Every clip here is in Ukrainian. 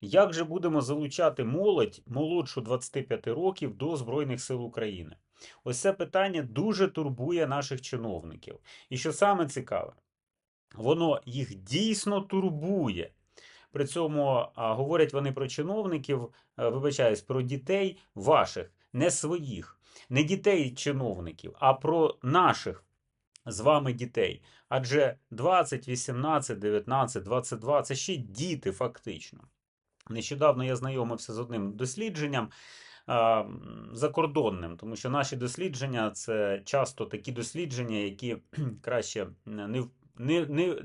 Як же будемо залучати молодь молодшу 25 років до Збройних сил України? Ось це питання дуже турбує наших чиновників. І що саме цікаве, воно їх дійсно турбує. При цьому а, говорять вони про чиновників, е, вибачаюсь, про дітей ваших, не своїх, не дітей чиновників, а про наших з вами дітей. Адже 20, 18, 19, 22 це ще діти фактично. Нещодавно я знайомився з одним дослідженням закордонним, тому що наші дослідження це часто такі дослідження, які краще не, не, не,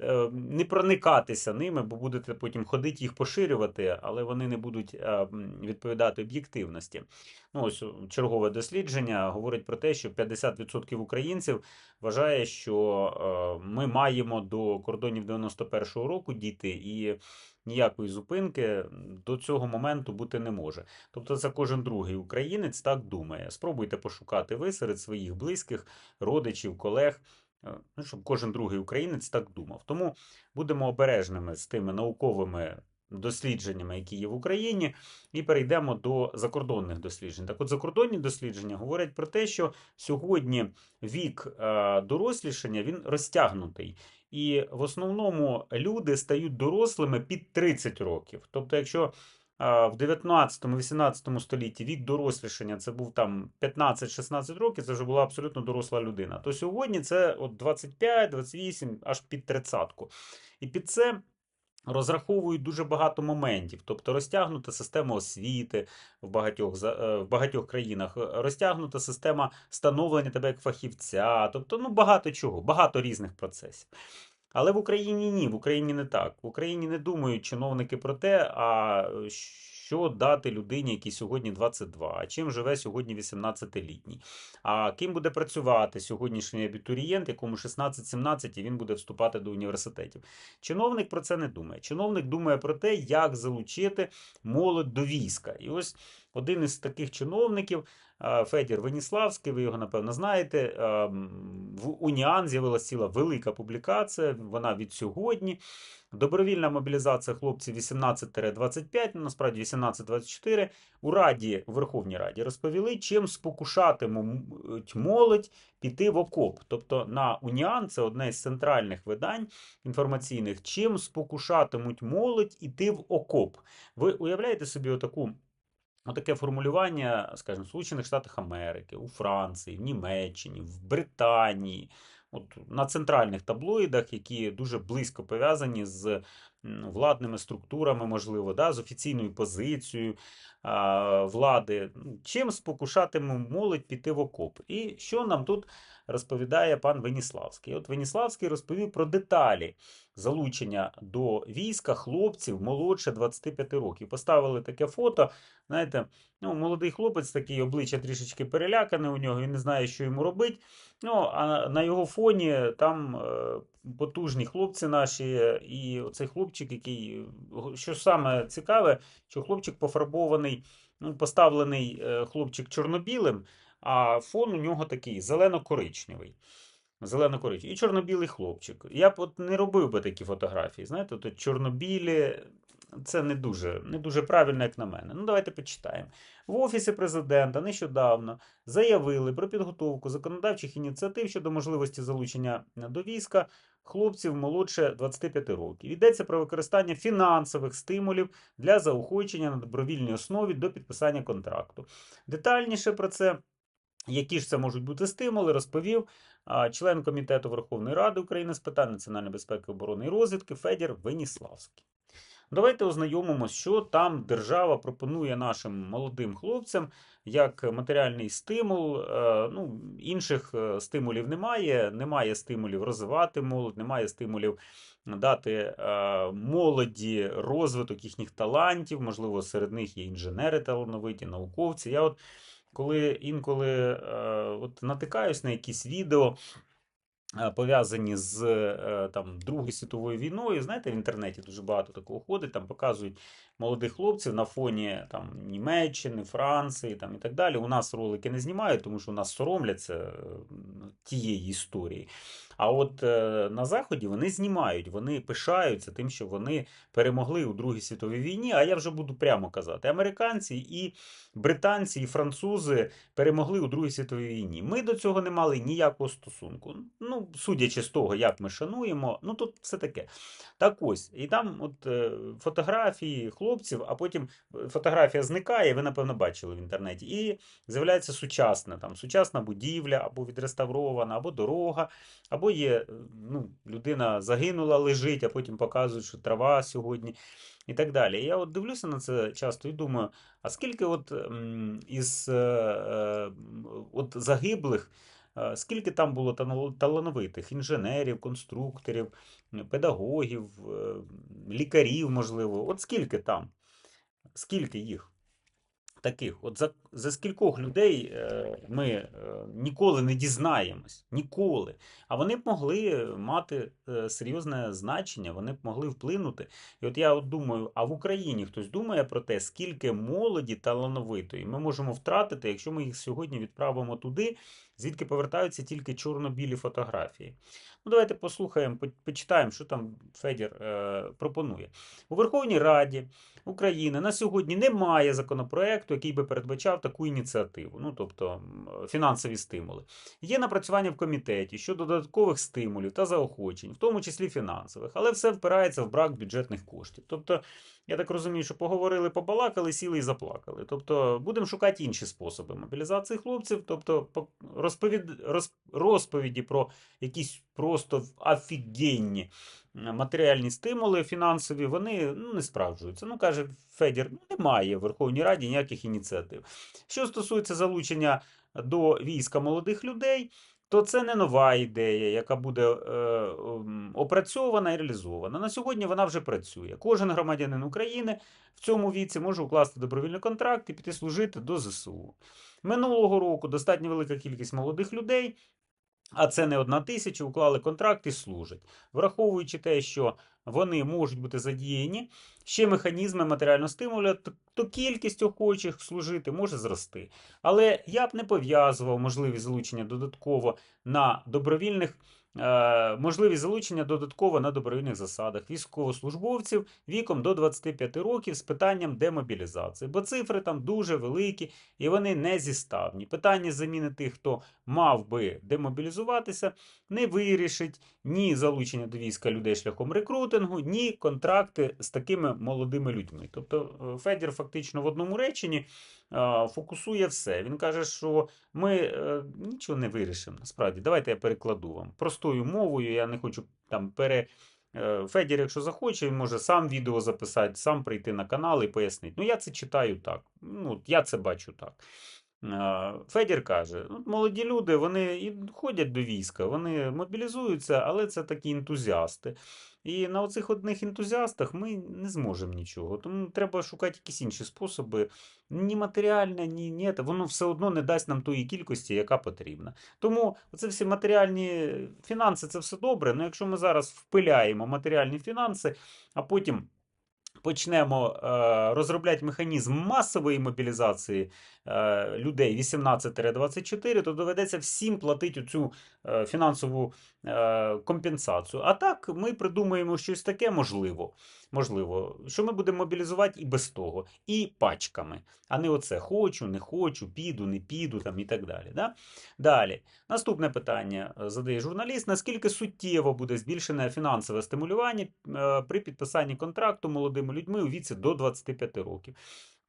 е, не проникатися ними, бо будете потім ходити їх поширювати, але вони не будуть відповідати об'єктивності. Ну, ось чергове дослідження говорить про те, що 50% українців вважає, що е, ми маємо до кордонів 91-го року діти і ніякої зупинки до цього моменту бути не може. Тобто це кожен другий українець так думає. Спробуйте пошукати ви серед своїх близьких, родичів, колег, е, ну, щоб кожен другий українець так думав. Тому будемо обережними з тими науковими дослідженнями, які є в Україні, і перейдемо до закордонних досліджень. Так от закордонні дослідження говорять про те, що сьогодні вік е, дорослішання він розтягнутий. І в основному люди стають дорослими під 30 років. Тобто, якщо в 19-18 столітті вік дорослішання це був там 15-16 років, це вже була абсолютно доросла людина. То сьогодні це от 25, 28, аж під 30. І під це розраховують дуже багато моментів, тобто розтягнута система освіти в багатьох, е, в багатьох країнах, е, розтягнута система становлення тебе як фахівця, тобто ну, багато чого, багато різних процесів. Але в Україні ні, в Україні не так. В Україні не думають чиновники про те, а що дати людині, якій сьогодні 22, а чим живе сьогодні 18-літній, а ким буде працювати сьогоднішній абітурієнт, якому 16-17, і він буде вступати до університетів. Чиновник про це не думає. Чиновник думає про те, як залучити молодь до війська. І ось один із таких чиновників, е, Федір Веніславський, ви його напевно знаєте. е, В Уніан з'явилася ціла велика публікація. Вона від сьогодні. Добровільна мобілізація хлопців 18-25, ну насправді 18-24, у Раді, у Верховній Раді розповіли, чим спокушатимуть молодь піти в окоп. Тобто на Уніан, це одне з центральних видань інформаційних, чим спокушатимуть молодь іти в окоп. Ви уявляєте собі отаку Отаке формулювання, скажімо, в Сполучених Штатах Америки, у Франції, в Німеччині, в Британії, от на центральних таблоїдах, які дуже близько пов'язані з владними структурами, можливо, да, з офіційною позицією а, влади. Чим спокушатиме молодь піти в окоп? І що нам тут розповідає пан Веніславський? От Веніславський розповів про деталі залучення до війська хлопців молодше 25 років. Поставили таке фото. Знаєте, ну, молодий хлопець, такий обличчя трішечки перелякане у нього, він не знає, що йому робити. Ну, а на його фоні там е, потужні хлопці наші, і оцей хлопчик, який, що саме цікаве, що хлопчик пофарбований, ну, поставлений е, хлопчик чорнобілим, а фон у нього такий зелено-коричневий. Зелено-коричневий. І чорно-білий хлопчик. Я б от не робив би такі фотографії. Знаєте, от чорно-білі, це не дуже, не дуже правильно, як на мене. Ну, давайте почитаємо. В Офісі президента нещодавно заявили про підготовку законодавчих ініціатив щодо можливості залучення до війська хлопців молодше 25 років. Йдеться про використання фінансових стимулів для заохочення на добровільній основі до підписання контракту. Детальніше про це. Які ж це можуть бути стимули, розповів член комітету Верховної Ради України з питань національної безпеки, оборони і розвідки Федір Веніславський. Давайте ознайомимося, що там держава пропонує нашим молодим хлопцям як матеріальний стимул. Е, Ну, інших е, стимулів немає. Немає стимулів розвивати молодь, немає стимулів дати е, молоді розвиток їхніх талантів. Можливо, серед них є інженери талановиті, науковці. Я от коли інколи от натикаюсь на якісь відео пов'язані з е, там, Другою світовою війною. Знаєте, в інтернеті дуже багато такого ходить, там показують молодих хлопців на фоні там, Німеччини, Франції там, і так далі. У нас ролики не знімають, тому що у нас соромляться е, тієї історії. А от е, на Заході вони знімають, вони пишаються тим, що вони перемогли у Другій світовій війні. А я вже буду прямо казати: американці і британці, і французи перемогли у Другій світовій війні. Ми до цього не мали ніякого стосунку. Ну, судячи з того, як ми шануємо, ну тут все таке. Так ось, і там от е, фотографії хлопців, а потім фотографія зникає, ви, напевно, бачили в інтернеті. І з'являється сучасна, там, сучасна будівля, або відреставрована, або дорога, або є е, ну, людина загинула, лежить, а потім показують, що трава сьогодні. І так далі. Я от дивлюся на це часто і думаю, а скільки от із е, е, от загиблих, е, скільки там було талановитих інженерів, конструкторів, педагогів, е, лікарів, можливо. От скільки там? Скільки їх? Таких, от за, за скількох людей е, ми е, ніколи не дізнаємось, ніколи. А вони б могли мати е, серйозне значення, вони б могли вплинути. І от я от думаю, а в Україні хтось думає про те, скільки молоді талановитої ми можемо втратити, якщо ми їх сьогодні відправимо туди, звідки повертаються тільки чорно-білі фотографії. Ну, давайте послухаємо, почитаємо, що там Федір е, пропонує. У Верховній Раді України на сьогодні немає законопроекту, який би передбачав таку ініціативу, ну тобто фінансові стимули. Є напрацювання в комітеті щодо додаткових стимулів та заохочень, в тому числі фінансових, але все впирається в брак бюджетних коштів. Тобто, я так розумію, що поговорили, побалакали, сіли і заплакали. Тобто, будемо шукати інші способи мобілізації хлопців, тобто розповід... розповіді про якісь просто офігенні матеріальні стимули фінансові, вони ну, не справджуються. Ну, каже Федір, ну, немає в Верховній Раді ніяких ініціатив. Що стосується залучення до війська молодих людей, то це не нова ідея, яка буде е, опрацьована і реалізована. На сьогодні вона вже працює. Кожен громадянин України в цьому віці може укласти добровільний контракт і піти служити до ЗСУ. Минулого року достатньо велика кількість молодих людей а це не одна тисяча, уклали контракт і служать. Враховуючи те, що вони можуть бути задіяні, ще механізми матеріального стимулю, то- то кількість охочих служити може зрости. Але я б не пов'язував можливість залучення додатково на добровільних. Е, Можливість залучення додатково на добровільних засадах військовослужбовців віком до 25 років з питанням демобілізації, бо цифри там дуже великі і вони не зіставні. Питання заміни тих, хто мав би демобілізуватися, не вирішить ні залучення до війська людей шляхом рекрутингу, ні контракти з такими молодими людьми. Тобто е, Федір фактично в одному реченні е, фокусує все. Він каже, що ми нічого не вирішимо. Насправді, давайте я перекладу вам простою мовою. Я не хочу там пере. е, Федір, якщо захоче, він може сам відео записати, сам прийти на канал і пояснити. Ну, я це читаю так. Ну, я це бачу так. Федір каже: ну, молоді люди вони і ходять до війська, вони мобілізуються, але це такі ентузіасти. І на оцих одних ентузіастах ми не зможемо нічого. Тому треба шукати якісь інші способи. Ні матеріальне, ні, ні, воно все одно не дасть нам тої кількості, яка потрібна. Тому оце всі матеріальні фінанси це все добре. але якщо ми зараз впиляємо матеріальні фінанси, а потім. Почнемо е, розробляти механізм масової мобілізації людей 18-24, то доведеться всім платити цю е, фінансову е, компенсацію. А так ми придумаємо щось таке можливо, можливо, що ми будемо мобілізувати і без того, і пачками, а не оце хочу, не хочу, піду, не піду там і так далі. Да? Далі, наступне питання е, задає журналіст: наскільки суттєво буде збільшене фінансове стимулювання е, при підписанні контракту молодими людьми у віці до 25 років?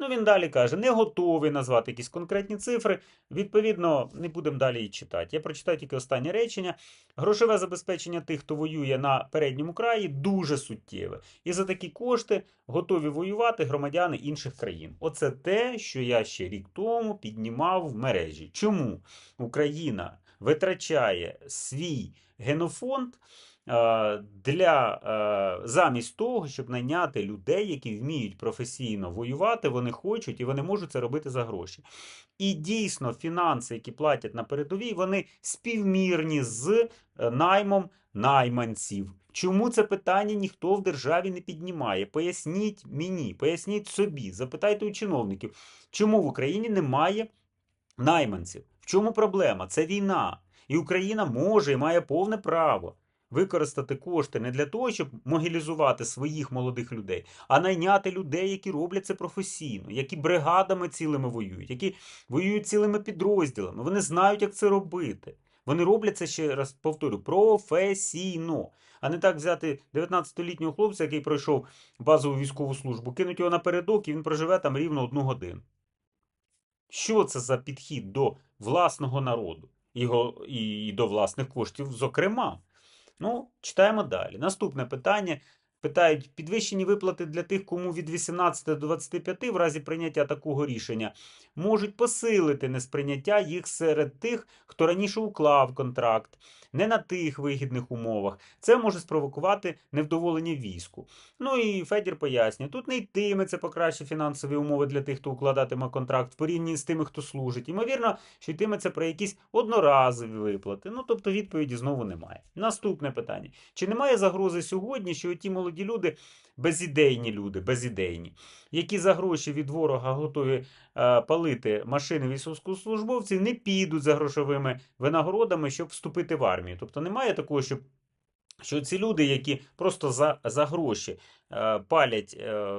Ну, він далі каже, не готовий назвати якісь конкретні цифри. Відповідно, не будемо далі її читати. Я прочитаю тільки останнє речення. Грошове забезпечення тих, хто воює на передньому краї, дуже суттєве. І за такі кошти готові воювати громадяни інших країн. Оце те, що я ще рік тому піднімав в мережі. Чому Україна витрачає свій генофонд для е, замість того, щоб найняти людей, які вміють професійно воювати, вони хочуть і вони можуть це робити за гроші. І дійсно, фінанси, які платять на передовій, вони співмірні з е, наймом найманців. Чому це питання ніхто в державі не піднімає? Поясніть мені, поясніть собі, запитайте у чиновників, чому в Україні немає найманців? В чому проблема? Це війна. І Україна може і має повне право використати кошти не для того, щоб могілізувати своїх молодих людей, а найняти людей, які роблять це професійно, які бригадами цілими воюють, які воюють цілими підрозділами. Вони знають, як це робити. Вони роблять це ще раз повторю професійно. А не так взяти 19-літнього хлопця, який пройшов базову військову службу, кинуть його напередок, і він проживе там рівно одну годину. Що це за підхід до власного народу і до власних коштів, зокрема? Ну, читаємо далі. Наступне питання. Питають підвищені виплати для тих, кому від 18 до 25 в разі прийняття такого рішення можуть посилити несприйняття їх серед тих, хто раніше уклав контракт, не на тих вигідних умовах. Це може спровокувати невдоволення війську. Ну і Федір пояснює, тут не йтиметься покраще фінансові умови для тих, хто укладатиме контракт в порівнянні з тими, хто служить. Ймовірно, що йтиметься про якісь одноразові виплати. Ну тобто відповіді знову немає. Наступне питання: чи немає загрози сьогодні, що ті молоді люди, безідейні люди, безідейні, які за гроші від ворога готові е, палити машини військовослужбовців, не підуть за грошовими винагородами, щоб вступити в армію. Тобто немає такого, щоб. Що ці люди, які просто за за гроші е, палять е,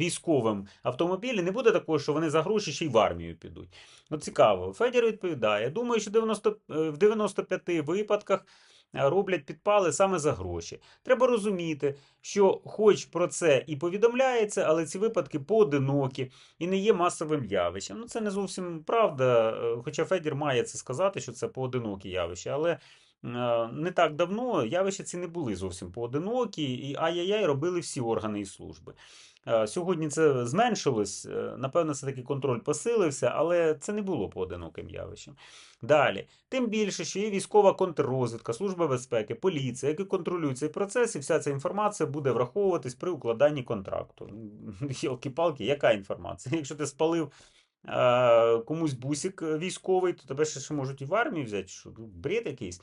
військовим автомобілі, не буде такого, що вони за гроші ще й в армію підуть. Ну, цікаво. Федір відповідає: думаю, що 90, е, в 95 випадках Е, роблять підпали саме за гроші. Треба розуміти, що, хоч про це і повідомляється, але ці випадки поодинокі і не є масовим явищем. Ну, це не зовсім правда. Е, хоча Федір має це сказати, що це поодинокі явища, але. Е, не так давно явища ці не були зовсім поодинокі, і ай-яй-яй робили всі органи і служби. Сьогодні це зменшилось, напевно, все таки контроль посилився, але це не було поодиноким явищем. Далі, тим більше, що є військова контррозвідка, служба безпеки, поліція, які контролюють цей процес, і вся ця інформація буде враховуватись при укладанні контракту. Йолки-палки, яка інформація? Якщо ти спалив комусь бусик військовий, то тебе ще можуть і в армію взяти. що Бред якийсь.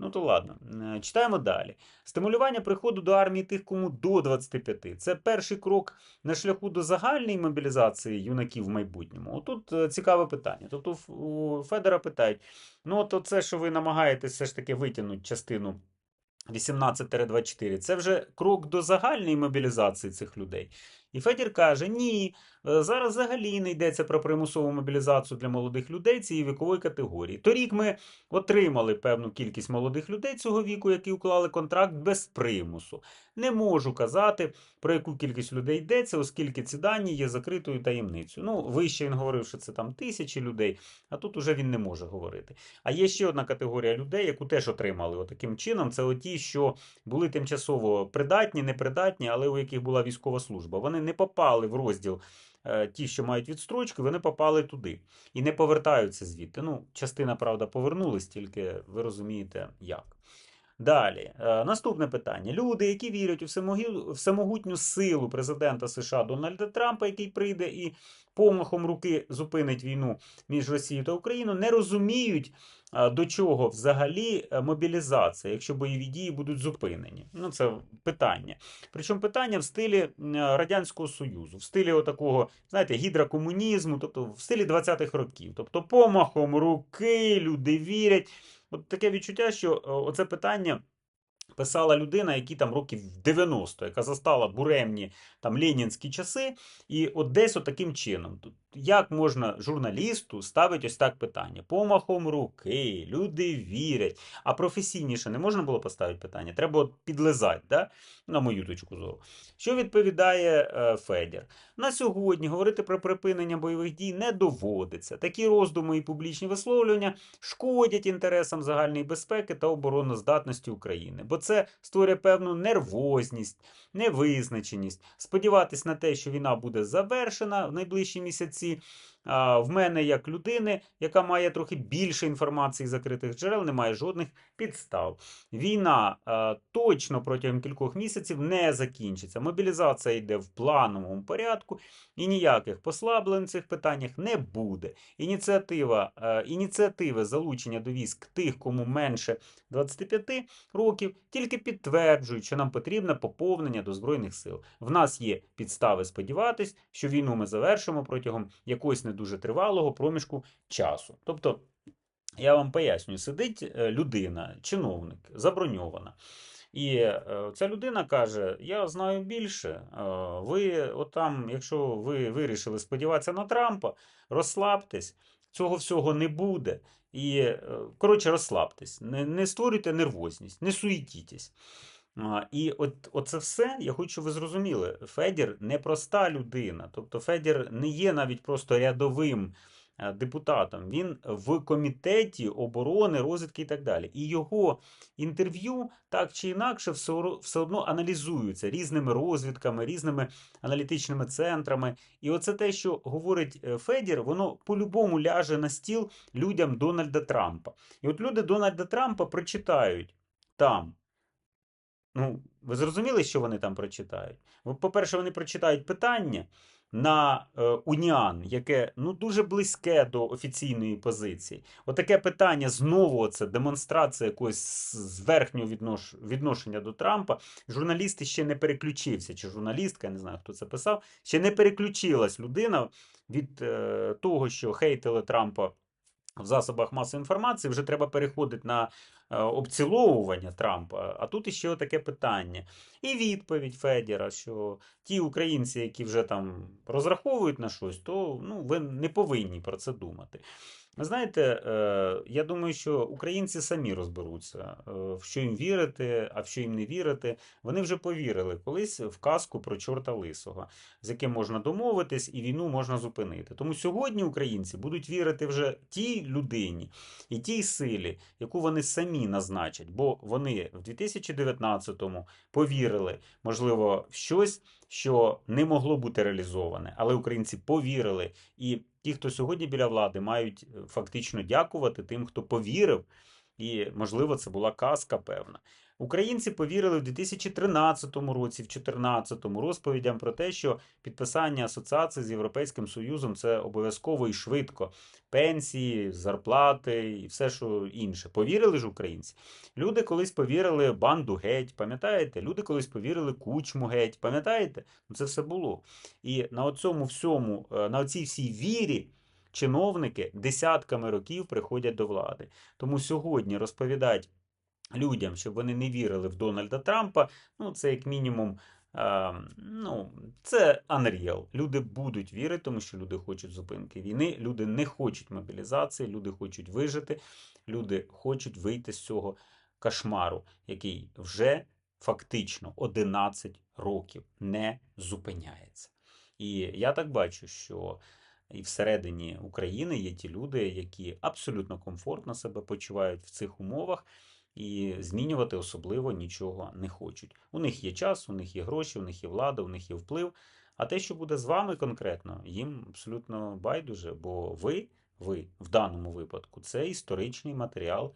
Ну то ладно, читаємо далі. Стимулювання приходу до армії тих, кому до 25. Це перший крок на шляху до загальної мобілізації юнаків в майбутньому. Отут е, цікаве питання. Тобто у Федора питають: ну, от це, що ви намагаєтесь все ж таки витягнути частину. 18-24 це вже крок до загальної мобілізації цих людей. І Федір каже: ні, е, зараз взагалі не йдеться про примусову мобілізацію для молодих людей цієї вікової категорії. Торік ми отримали певну кількість молодих людей цього віку, які уклали контракт без примусу. Не можу казати, про яку кількість людей йдеться, оскільки ці дані є закритою таємницею. Ну, вище він говорив, що це там тисячі людей, а тут уже він не може говорити. А є ще одна категорія людей, яку теж отримали отаким чином. Це оті, що були тимчасово придатні, непридатні, але у яких була військова служба. Вони не попали в розділ. Е, ті, що мають відстрочки, вони попали туди і не повертаються звідти. Ну, частина, правда, повернулась, тільки ви розумієте, як. Далі, е, наступне питання. Люди, які вірять у всемогутню силу президента США Дональда Трампа, який прийде і помахом руки зупинить війну між Росією та Україною, не розуміють, е, до чого взагалі е, мобілізація, якщо бойові дії будуть зупинені. Ну, це питання. Причому питання в стилі Радянського Союзу, в стилі отакого, знаєте, гідрокомунізму, тобто в стилі 20-х років. Тобто, помахом руки люди вірять. От таке відчуття, що е, оце питання писала людина, які там років 90, яка застала буремні там ленінські часи, і от десь от таким чином. Як можна журналісту ставити ось так питання? Помахом руки, люди вірять. А професійніше не можна було поставити питання? Треба от підлизати, да? на мою точку зору. Що відповідає е, Федір? На сьогодні говорити про припинення бойових дій не доводиться. Такі роздуми і публічні висловлювання шкодять інтересам загальної безпеки та обороноздатності України, бо це створює певну нервозність, невизначеність. Сподіватись на те, що війна буде завершена в найближчі місяці місяці. В мене, як людини, яка має трохи більше інформації з закритих джерел, немає жодних підстав. Війна точно протягом кількох місяців не закінчиться. Мобілізація йде в плановому порядку, і ніяких послаблень в цих питаннях не буде. Ініціатива, ініціативи залучення до військ тих, кому менше 25 років, тільки підтверджують, що нам потрібне поповнення до Збройних сил. В нас є підстави сподіватись, що війну ми завершимо протягом якогось не дуже тривалого проміжку часу. Тобто, я вам пояснюю, сидить е, людина, чиновник, заброньована. І е, ця людина каже: Я знаю більше. е, Ви, отам, якщо ви вирішили сподіватися на Трампа, розслабтесь, цього всього не буде. І, коротше, розслабтесь, не, не створюйте нервозність, не суетітесь. І от, оце все, я хочу, щоб ви зрозуміли, Федір не проста людина. Тобто Федір не є навіть просто рядовим е, депутатом. Він в комітеті оборони, розвідки і так далі. І його інтерв'ю так чи інакше все, все одно аналізуються різними розвідками, різними аналітичними центрами. І оце те, що говорить е, Федір, воно по-любому ляже на стіл людям Дональда Трампа. І от люди Дональда Трампа прочитають там. Ну, ви зрозуміли, що вони там прочитають? По-перше, вони прочитають питання на е, уніан, яке ну, дуже близьке до офіційної позиції. Отаке питання знову це демонстрація якогось з- з верхнього віднош... відношення до Трампа. Журналісти ще не переключився, чи журналістка, я не знаю, хто це писав, ще не переключилась людина від е, того, що хейтили Трампа в засобах масової інформації, вже треба переходити на е, обціловування Трампа. А тут іще таке питання. І відповідь Федіра, що ті українці, які вже там розраховують на щось, то ну, ви не повинні про це думати. Ви знаєте, е, я думаю, що українці самі розберуться, е, в що їм вірити, а в що їм не вірити. Вони вже повірили колись в казку про чорта лисого, з яким можна домовитись, і війну можна зупинити. Тому сьогодні українці будуть вірити вже тій людині і тій силі, яку вони самі назначать, бо вони в 2019-му повірили, можливо, в щось, що не могло бути реалізоване, але українці повірили. І ті, хто сьогодні біля влади, мають е, фактично дякувати тим, хто повірив. І, можливо, це була казка певна. Українці повірили в 2013 році, в 2014 розповідям про те, що підписання асоціації з Європейським Союзом це обов'язково і швидко. Пенсії, зарплати і все, що інше. Повірили ж українці. Люди колись повірили банду геть, пам'ятаєте? Люди колись повірили кучму геть, пам'ятаєте? Ну, Це все було. І на цьому всьому, е, на цій всій вірі. Чиновники десятками років приходять до влади. Тому сьогодні розповідати людям, щоб вони не вірили в Дональда Трампа, ну це як мінімум. ну, це unreal. Люди будуть вірити, тому що люди хочуть зупинки війни, люди не хочуть мобілізації, люди хочуть вижити, люди хочуть вийти з цього кошмару, який вже фактично 11 років не зупиняється. І я так бачу, що і всередині України є ті люди, які абсолютно комфортно себе почувають в цих умовах і змінювати особливо нічого не хочуть. У них є час, у них є гроші, у них є влада, у них є вплив. А те, що буде з вами конкретно, їм абсолютно байдуже, бо ви, ви в даному випадку, це історичний матеріал,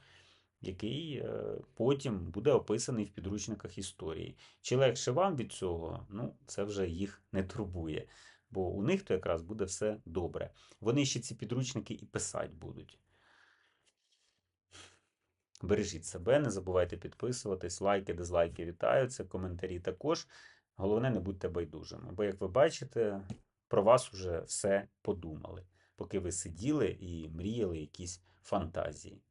який е, потім буде описаний в підручниках історії. Чи легше вам від цього? Ну, це вже їх не турбує. Бо у них то якраз буде все добре. Вони ще ці підручники і писати будуть. Бережіть себе, не забувайте підписуватись, лайки, дизлайки вітаються, коментарі також. Головне, не будьте байдужими. Бо, як ви бачите, про вас уже все подумали, поки ви сиділи і мріяли якісь фантазії.